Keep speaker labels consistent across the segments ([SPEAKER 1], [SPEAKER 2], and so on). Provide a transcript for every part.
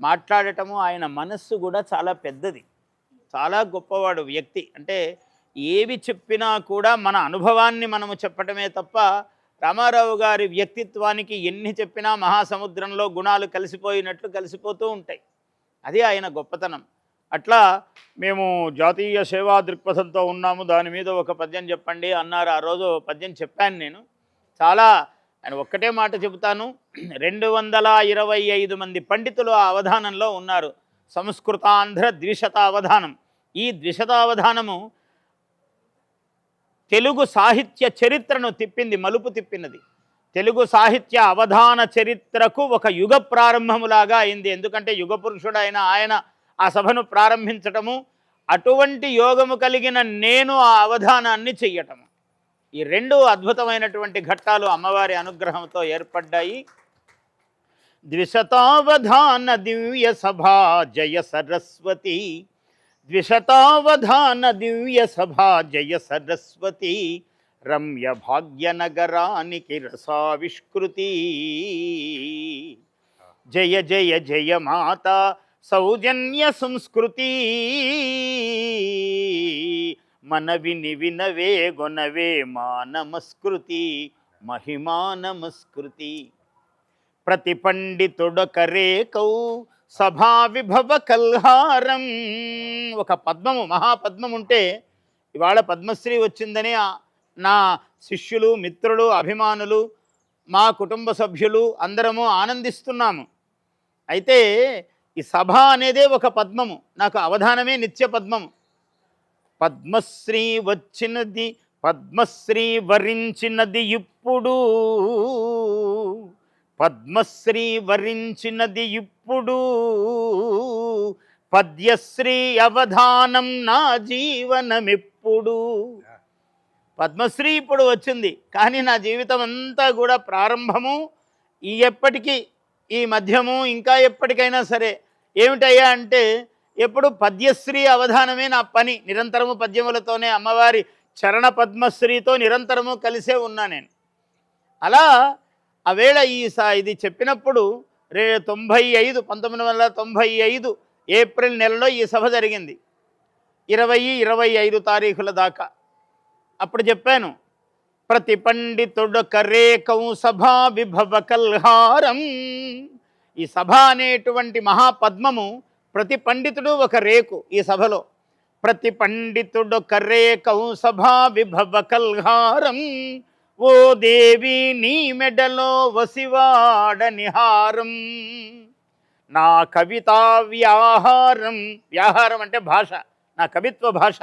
[SPEAKER 1] మాట్లాడటము ఆయన మనస్సు కూడా చాలా పెద్దది. చాలా గొప్పవాడు వ్యక్తి. అంటే ఏవి చెప్పినా కూడా మన అనుభవాన్ని మనము చెప్పటమే తప్ప రామారావు గారి వ్యక్తిత్వానికి ఎన్ని చెప్పినా మహాసముద్రంలో గుణాలు కలిసిపోయినట్లు కలిసిపోతూ ఉంటాయి. అది ఆయన గొప్పతనం. అట్లా మేము జాతీయ సేవా దృక్పథంతో ఉన్నాము. దాని మీద ఒక పద్యం చెప్పండి అన్నారు. ఆ రోజు పద్యం చెప్పాను నేను. చాలా ఆయన ఒక్కటే మాట చెబుతాను. రెండు వందల ఇరవై ఐదు మంది పండితులు ఆ అవధానంలో ఉన్నారు. సంస్కృతాంధ్ర ద్విశతావధానం. ఈ ద్విశతావధానము తెలుగు సాహిత్య చరిత్రను తిప్పింది మలుపు తిప్పినది. తెలుగు సాహిత్య అవధాన చరిత్రకు ఒక యుగ ప్రారంభములాగా అయింది. ఎందుకంటే యుగ పురుషుడైన ఆయన ఆ సభను ప్రారంభించటము అటువంటి యోగము కలిగిన నేను ఆ అవధానాన్ని చెయ్యటము. ఈ రెండు అద్భుతమైనటువంటి ఘట్టాలు అమ్మవారి అనుగ్రహంతో ఏర్పడ్డాయి. ద్విశతావధాన దివ్య సభా జయ సరస్వతి. ద్విశతావధాన దివ్య సభా జయ సరస్వతి. రమ్య భాగ్యనగరానికి రసావిష్కృతి. జయ జయ జయ మాత సౌజన్య సంస్కృతి. మనవిని వినవే గొనవే మా నమస్కృతి మహిమా నమస్కృతి. ప్రతి పండితుడొకరేకౌ సభా విభవ కల్హారం. ఒక పద్మము మహాపద్మం ఉంటే ఇవాళ పద్మశ్రీ వచ్చిందని నా శిష్యులు మిత్రులు అభిమానులు మా కుటుంబ సభ్యులు అందరము ఆనందిస్తున్నాము. అయితే ఈ సభ అనేదే ఒక పద్మము నాకు అవధానమే నిత్య పద్మము. పద్మశ్రీ వచ్చినది పద్మశ్రీ వరించినది ఇప్పుడు. పద్మశ్రీ వరించినది ఇప్పుడు. పద్యశ్రీ అవధానం నా జీవనమెప్పుడు. పద్మశ్రీ ఇప్పుడు వచ్చింది కానీ నా జీవితం అంతా కూడా ప్రారంభము ఈ ఎప్పటికీ ఈ మధ్యము ఇంకా ఎప్పటికైనా సరే. ఏమిటయ్యా అంటే ఎప్పుడు పద్యశ్రీ అవధానమే నా పని. నిరంతరము పద్యములతోనే అమ్మవారి చరణ పద్మశ్రీతో నిరంతరము కలిసే ఉన్నా నేను. అలా ఆవేళ ఈసా ఈ ఇది చెప్పినప్పుడు రే తొంభై ఐదు పంతొమ్మిది వందల తొంభై ఐదు ఏప్రిల్ నెలలో ఈ సభ జరిగింది. ఇరవై ఇరవై ఐదు తారీఖుల దాకా. అప్పుడు చెప్పాను ప్రతి పండితుడు కరేకం సభా విభవ కల్హారం. ఈ సభ అనేటువంటి మహాపద్మము ప్రతి పండితుడు ఒక రేకు ఈ సభలో. ప్రతి పండితుడు కరేకం సభా విభవ కల్హారం. ఓ దేవి నీ మెడలో వసివాడ నిహారం. నా కవితా వ్యాహారం. వ్యాహారం అంటే భాష నా కవిత్వ భాష.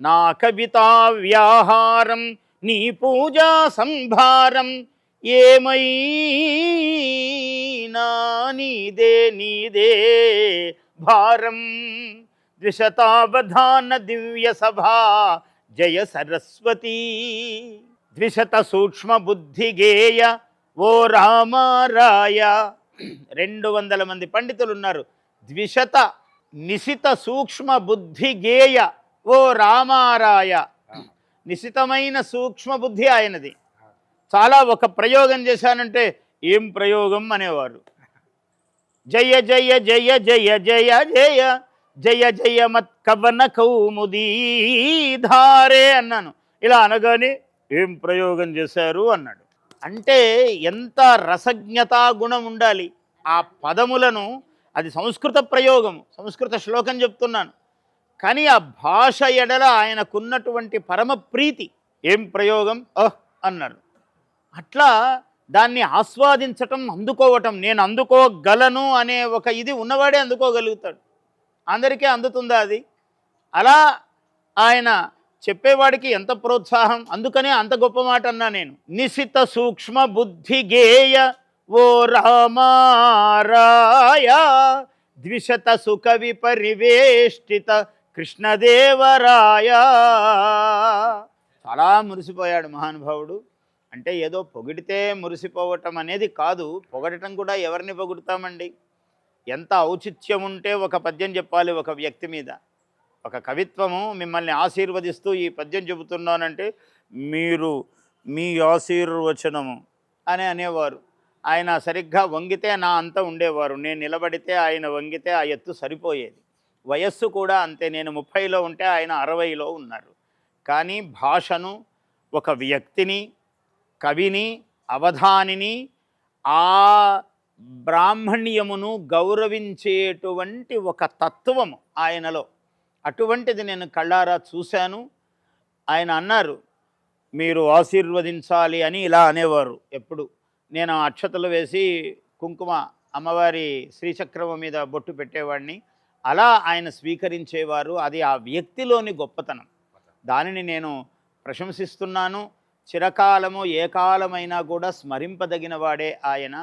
[SPEAKER 1] నా కవితా వ్యాహారం నీ పూజా సంభారం. ఏమైనా నీదే నీదే. భారం ద్విశతావధాన దివ్య సభా జయ సరస్వతీ. ద్విశత సూక్ష్మ బుద్ధి గేయ ఓ రామారాయ. రెండు వందల మంది పండితులు ఉన్నారు. ద్విశత నిశిత సూక్ష్మ బుద్ధి గేయ ఓ రామారాయ. నిశితమైన సూక్ష్మ బుద్ధి ఆయనది. చాలా ఒక ప్రయోగం చేశానంటే ఏం ప్రయోగం అనేవారు? జయ జయ జయ జయ జయ జయ జయ జయ మత్ కవన కౌముదీ ధారే అన్నాను. ఇలా అనగానే ఏం ప్రయోగం చేశారు అన్నాడు. అంటే ఎంత రసజ్ఞతా గుణం ఉండాలి ఆ పదములను అది సంస్కృత ప్రయోగము సంస్కృత శ్లోకం చెప్తున్నాను. కానీ ఆ భాష ఎడల ఆయనకున్నటువంటి పరమ ప్రీతి ఏం ప్రయోగం? అహ్ అన్నాడు. అట్లా దాన్ని ఆస్వాదించటం అందుకోవటం నేను అందుకోగలను అనే ఒక ఇది ఉన్నవాడే అందుకోగలుగుతాడు. అందరికీ అందుతుందా అది? అలా ఆయన చెప్పేవాడికి ఎంత ప్రోత్సాహం? అందుకనే అంత గొప్ప మాట అన్నా నేను. నిశిత సూక్ష్మ బుద్ధి గేయ ఓ రామారాయ ద్విశత సుఖవి పరివేష్టిత కృష్ణదేవరాయ. చాలా మురిసిపోయాడు మహానుభావుడు. అంటే ఏదో పొగిడితే మురిసిపోవటం అనేది కాదు. పొగడటం కూడా ఎవరిని పొగుడుతామండి? ఎంత ఔచిత్యం ఉంటే ఒక పద్యం చెప్పాలి ఒక వ్యక్తి మీద. ఒక కవిత్వము మిమ్మల్ని ఆశీర్వదిస్తూ ఈ పద్యం చెబుతున్నానంటే మీరు మీ ఆశీర్వచనము అని అనేవారు. ఆయన సరిగ్గా వంగితే నా అంత ఉండేవారు. నేను నిలబడితే ఆయన వంగితే ఆ ఎత్తు సరిపోయేది. వయస్సు కూడా అంతే. నేను ముప్పైలో ఉంటే ఆయన అరవైలో ఉన్నారు. కానీ భాషను ఒక వ్యక్తిని కవిని అవధానిని ఆ బ్రాహ్మణ్యమును గౌరవించేటువంటి ఒక తత్వము ఆయనలో. అటువంటిది నేను కళ్ళారా చూశాను. ఆయన అన్నారు మీరు ఆశీర్వదించాలి అని ఇలా అనేవారు. ఎప్పుడు? నేను అక్షతలు వేసి కుంకుమ అమ్మవారి శ్రీచక్రము మీద బొట్టు పెట్టేవాడిని. అలా ఆయన స్వీకరించేవారు. అది ఆ వ్యక్తిలోని గొప్పతనం. దానిని నేను ప్రశంసిస్తున్నాను. చిరకాలము ఏ కాలమైనా కూడా స్మరింపదగిన వాడే ఆయన.